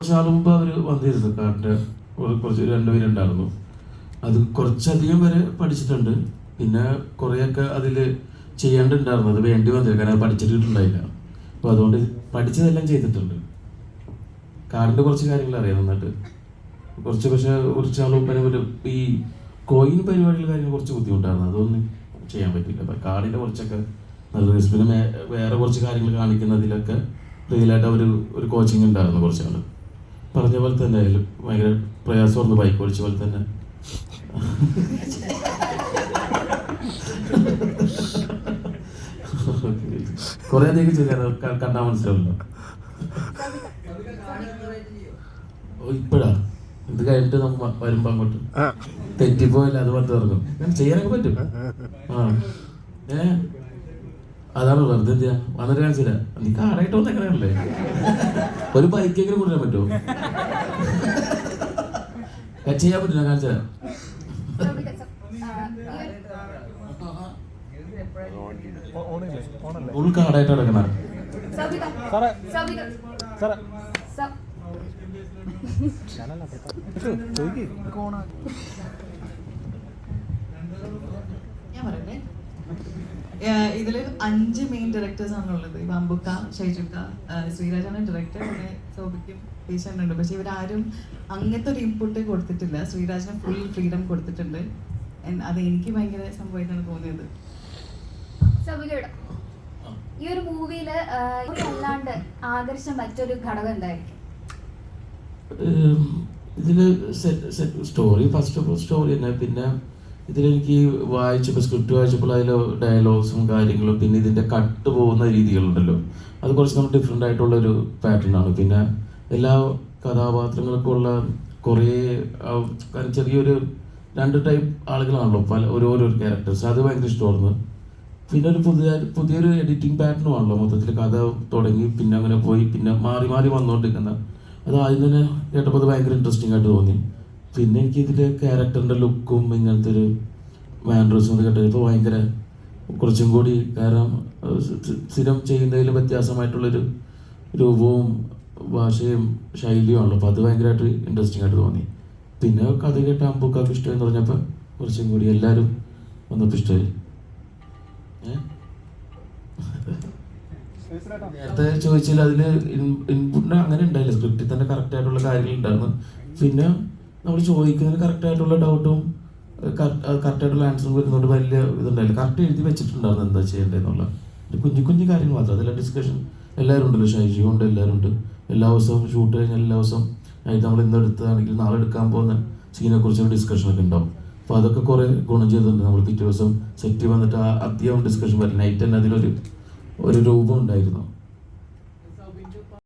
കുറച്ച് മുമ്പ് അവർ വന്നിരുന്നു. കാറിന്റെ കുറച്ച് രണ്ടുപേരുണ്ടായിരുന്നു അത് കുറച്ചധികം വരെ പഠിച്ചിട്ടുണ്ട്. പിന്നെ കുറേയൊക്കെ അതിൽ ചെയ്യേണ്ടിണ്ടായിരുന്നു. അത് വേണ്ടി വന്നില്ല കാരണം അത് പഠിച്ചിട്ടുണ്ടായില്ല. അപ്പോൾ അതുകൊണ്ട് പഠിച്ചതെല്ലാം ചെയ്തിട്ടുണ്ട്. കാറിന്റെ കുറച്ച് കാര്യങ്ങൾ അറിയാം നന്നായിട്ട്. കുറച്ച് പക്ഷേ കുറച്ച് നാൾ മുമ്പേ ഈ കോയിൻ പരിപാടികൾ കാര്യങ്ങൾ കുറച്ച് ബുദ്ധിമുട്ടായിരുന്നു. അതൊന്നും ചെയ്യാൻ പറ്റില്ല അപ്പം കാറിന്റെ കുറച്ചൊക്കെ നല്ല റിസ്ക് പിന്നെ വേറെ കുറച്ച് കാര്യങ്ങൾ കാണിക്കുന്നതിലൊക്കെ റിയലായിട്ട് അവർ ഒരു കോച്ചിങ് ഉണ്ടായിരുന്നു കുറച്ച് നാൾ പറഞ്ഞ പോലെ തന്നെ ഭയങ്കര ഭയങ്കര പ്രയാസമായിരുന്നു ബൈക്ക് ഓടിച്ച പോലെ തന്നെ. കൊറേ അധികം ചെയ്യാൻ കണ്ടാൽ മനസ്സിലാവില്ല ഇപ്പഴാ? ഇത് കഴിഞ്ഞിട്ട് വ- വരുമ്പോ അങ്ങോട്ട്. തെറ്റിപ്പോയില്ല അത് പറഞ്ഞു ഞാൻ ചെയ്യാനൊക്കെ പറ്റും. ആ. ഏ? അതാണ് വെറുതെ എന്തിനാ വന്നിട്ട് കാണിച്ചില്ല. നീ കാറായിട്ട് വന്ന എങ്ങനെയല്ലേ ഒരു ബൈക്കെങ്കിലും കൊണ്ടുവരാൻ പറ്റുമോ? കച്ച ചെയ്യാൻ പറ്റില്ല കാണിച്ചാ ഓണില്ലേ ഓണല്ലേ ഫുൾ കാടായിട്ട് കിടക്കണ ഞാൻ പറയട്ടെ. ഇതിൽ അഞ്ച് മെയിൻ ഡയറക്ടേഴ്സ് ആണുള്ളത് ഇപ്പം അമ്പുക്ക ഷൈജുക്ക ശ്രീരാജാണ് ഡയറക്ടർ പിന്നെ സോബിക്കും പേശാനുണ്ട് ഉണ്ട് പക്ഷെ ഇവരാരും അങ്ങനത്തെ ഒരു ഇൻപുട്ട് കൊടുത്തിട്ടില്ല. ശ്രീരാജിന് ഫുൾ ഫ്രീഡം കൊടുത്തിട്ടുണ്ട്. അത് എനിക്ക് ഭയങ്കര സംഭവമായിട്ടാണ് തോന്നിയത്. ഈ ഒരു മൂവിയിൽ അല്ലാണ്ട് ആകർഷിച്ച മറ്റൊരു ഘടകം എന്തായിരിക്കും? ഏം, ഇതിൽ story first of all story തന്നെ. പിന്നെ ഇതിലെനിക്ക് വായിച്ചപ്പോൾ സ്ക്രിപ്റ്റ് വായിച്ചപ്പോൾ അതിലെ ഡയലോഗ്സും കാര്യങ്ങളും പിന്നെ ഇതിന്റെ കട്ട് പോകുന്ന രീതികളുണ്ടല്ലോ. അത് കുറച്ച് നമ്മൾ ഡിഫറെന്റ് ആയിട്ടുള്ള ഒരു പാറ്റേൺ ആണ്. പിന്നെ എല്ലാ കഥാപാത്രങ്ങൾക്കുള്ള കുറേ ചെറിയൊരു രണ്ട് ടൈപ്പ് ആളുകളാണല്ലോ പല ഓരോരോ ക്യാരക്ടേഴ്സ് അത് ഭയങ്കര ഇഷ്ടമായിരുന്നു. പിന്നെ ഒരു പുതിയ പുതിയൊരു എഡിറ്റിംഗ് പാറ്റേണും ആണല്ലോ മൊത്തത്തിൽ കഥ തുടങ്ങി പിന്നെ അങ്ങനെ പോയി പിന്നെ മാറി മാറി വന്നുകൊണ്ടിരിക്കുന്ന അത് ആദ്യം തന്നെ കേട്ടപ്പോൾ അത് ഭയങ്കര ഇൻട്രസ്റ്റിംഗ് ആയിട്ട് തോന്നി. പിന്നെ എനിക്ക് ഇതിന്റെ ക്യാരക്ടറിന്റെ ലുക്കും ഇങ്ങനത്തെ ഒരു മാൻഡ്രസും ഒക്കെ കേട്ടപ്പോൾ ഭയങ്കര കുറച്ചും കൂടി കാരണം സ്ഥിരം ചെയ്യുന്നതിൽ വ്യത്യാസമായിട്ടുള്ളൊരു രൂപവും ഭാഷയും ശൈലിയും ആണല്ലോ. അപ്പോൾ അത് ഭയങ്കരമായിട്ട് ഇൻട്രസ്റ്റിംഗ് ആയിട്ട് തോന്നി. പിന്നെ കഥ കേട്ട അമ്പുക്കാർക്ക് ഇഷ്ടമെന്ന് പറഞ്ഞപ്പോൾ കുറച്ചും കൂടി എല്ലാവരും വന്നപ്പോൾ ഇഷ്ടമായി. നേരത്തെ ചോദിച്ചാൽ അതിൽ ഇൻപുട്ടിന് അങ്ങനെ ഉണ്ടായില്ല. സ്ക്രിപ്റ്റിൽ തന്നെ കറക്റ്റ് ആയിട്ടുള്ള കാര്യങ്ങൾ ഉണ്ടായിരുന്നു. പിന്നെ നമ്മൾ ചോദിക്കുന്നതിന് കറക്റ്റ് ആയിട്ടുള്ള ഡൗട്ടും കറക്റ്റായിട്ടുള്ള ആൻസറും വരുന്നതുകൊണ്ട് വലിയ ഇതുണ്ടായില്ല. കറക്റ്റ് എഴുതി വെച്ചിട്ടുണ്ടായിരുന്നു എന്താ ചെയ്യേണ്ടതെന്നുള്ള കുഞ്ഞു കുഞ്ഞു കാര്യങ്ങൾ മാത്രം. അതെല്ലാം ഡിസ്കഷൻ എല്ലാവരും ഉണ്ടല്ലോ ഷൈജി. ഉണ്ട് എല്ലാവരും ഉണ്ട്. എല്ലാ ദിവസവും ഷൂട്ട് കഴിഞ്ഞാൽ എല്ലാ ദിവസം ആയിട്ട് നമ്മൾ ഇന്ന് എടുത്തതാണെങ്കിൽ നാളെ എടുക്കാൻ പോകുന്ന സീനെ ഡിസ്കഷൻ ഒക്കെ ഉണ്ടാവും. അപ്പോൾ അതൊക്കെ കുറേ ഗുണം ചെയ്തിട്ടുണ്ട്. നമ്മൾ പിറ്റേ ദിവസം സെറ്റ് വന്നിട്ട് അധികം ഡിസ്കഷൻ വരില്ല. നൈറ്റ് തന്നെ അതിലൊരു ഒരു രൂപം ഉണ്ടായിരുന്നു.